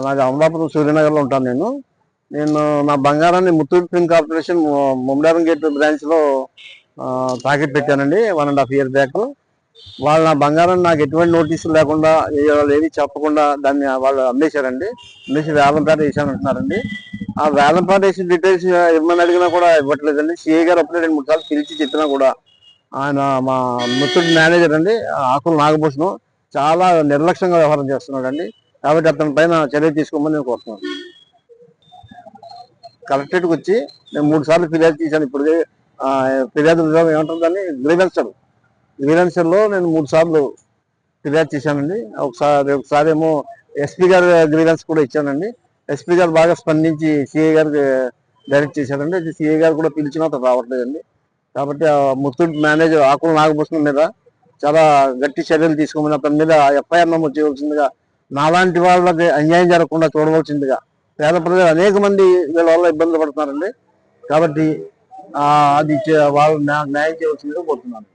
నాది అమలాపురం సూర్యనగర్లో ఉంటాను నేను. నేను నా బంగారాన్ని Muthoot fin corporation Mummadaram gate బ్రాంచ్లో తాకెట్ పెట్టానండి one and half year back వాళ్ళు నా బంగారం నాకు ఎటువంటి నోటీసులు లేకుండా ఏ- వాళ్ళు ఏది చెప్పకుండా దాన్ని వాళ్ళు అమ్మేశారండి. అమ్మేసి వేలంపేట వేసానంటున్నారండి ఆ వేలంపాట వేసిన డీటెయిల్స్ ఇవ్వమని అడిగినా కూడా ఇవ్వట్లేదండి. సిఐ గారు అప్పుడే రెండు మూడు సార్లు పిలిచి చెప్పినా కూడా ఆయన మా ముత్తుడి మేనేజర్ అండి ఆకుల నాగభూషణం చాలా నిర్లక్ష్యంగా వ్యవహారం చేస్తున్నాడు అండి కాబట్టి అతని పైన చర్య తీసుకోమని నేను కోరుతున్నాను. కలెక్టరేట్కి వచ్చి నేను మూడు సార్లు ఫిర్యాదు చేశాను. ఇప్పుడు ఫిర్యాదు విధానం ఏమంటారు దాన్ని? గ్రీవెన్సర్. గ్రీవెన్సర్లో నేను మూడు సార్లు ఫిర్యాదు చేశానండి. ఒకసారి ఒకసారి ఏమో ఎస్పీ గారు గ్రీవెన్స్ కూడా ఇచ్చానండి. ఎస్పీ గారు బాగా స్పందించి సిఐ గారికి డైరెక్ట్ చేశారండి. సిఐ గారు కూడా పిలిచినా అతను రావట్లేదండి. కాబట్టి ఆ ముత్తూట్ మేనేజర్ ఆకుల నాగభూషణం మీద చాలా గట్టి చర్యలు తీసుకోమని అతని మీద ఎఫ్ఐఆర్ నమోదు చేయవలసిందిగా నాలాంటి వాళ్ళకి అన్యాయం జరగకుండా చూడవలసిందిగా పేద ప్రజలు అనేక మంది వీళ్ళ వల్ల ఇబ్బందులు పడుతున్నారండి. కాబట్టి ఆ, అది వాళ్ళు న్యాయం చేయవలసిందిగా కోరుతున్నాను.